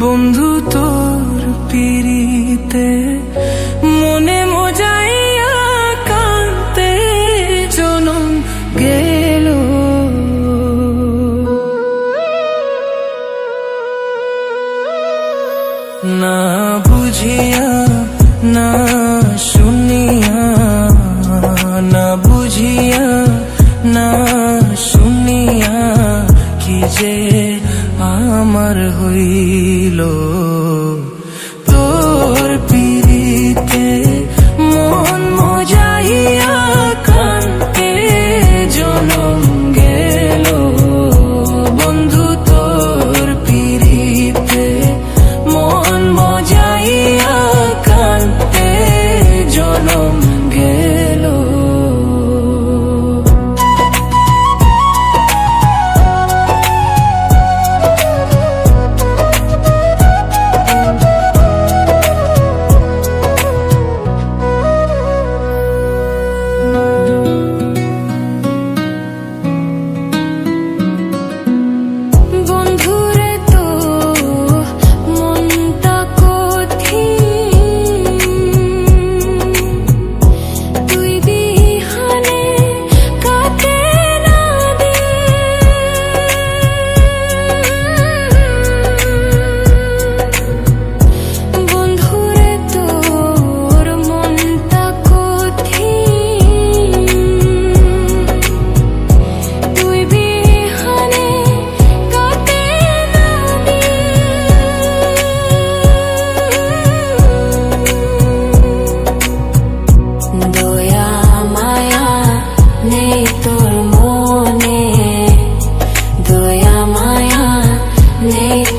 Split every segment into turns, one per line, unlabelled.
বন্ধু তোর পিড়িতে আমার হইল।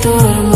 tormenta.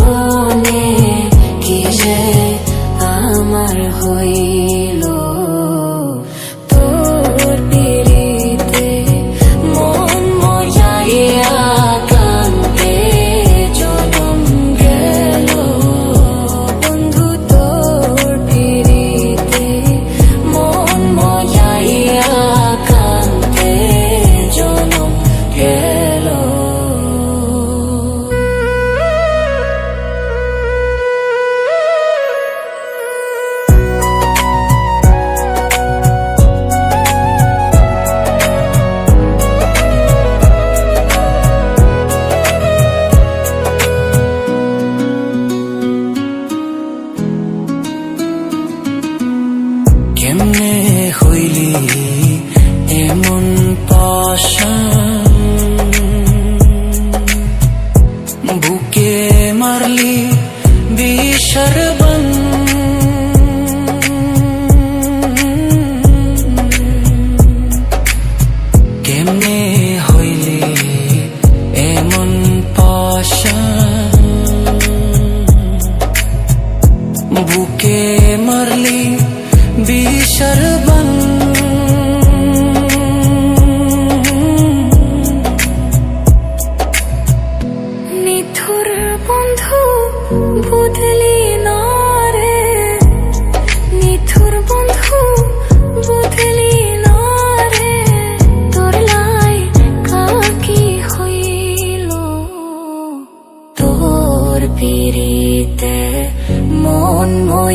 বুকে মারলি বিশর বন নিথুর বন্ধু বুধলি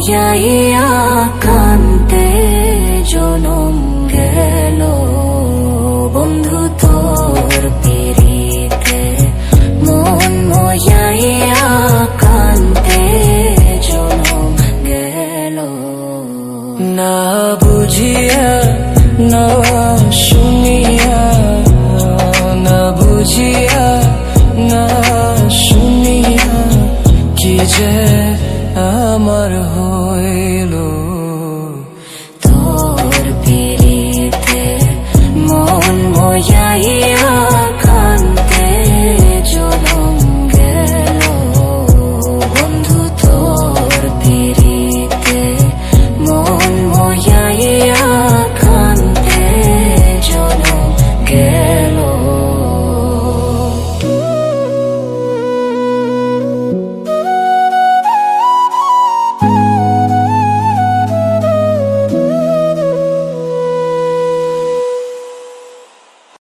যাইয়া কান্তে জনম গেল। বন্ধু তোর পিড়িতে মন মজাইয়া কান্তে জনম গেল।
না বুঝিয়া, না শুনিয়া, না বুঝিয়া, না শুনিয়া কি যে আমার হইল।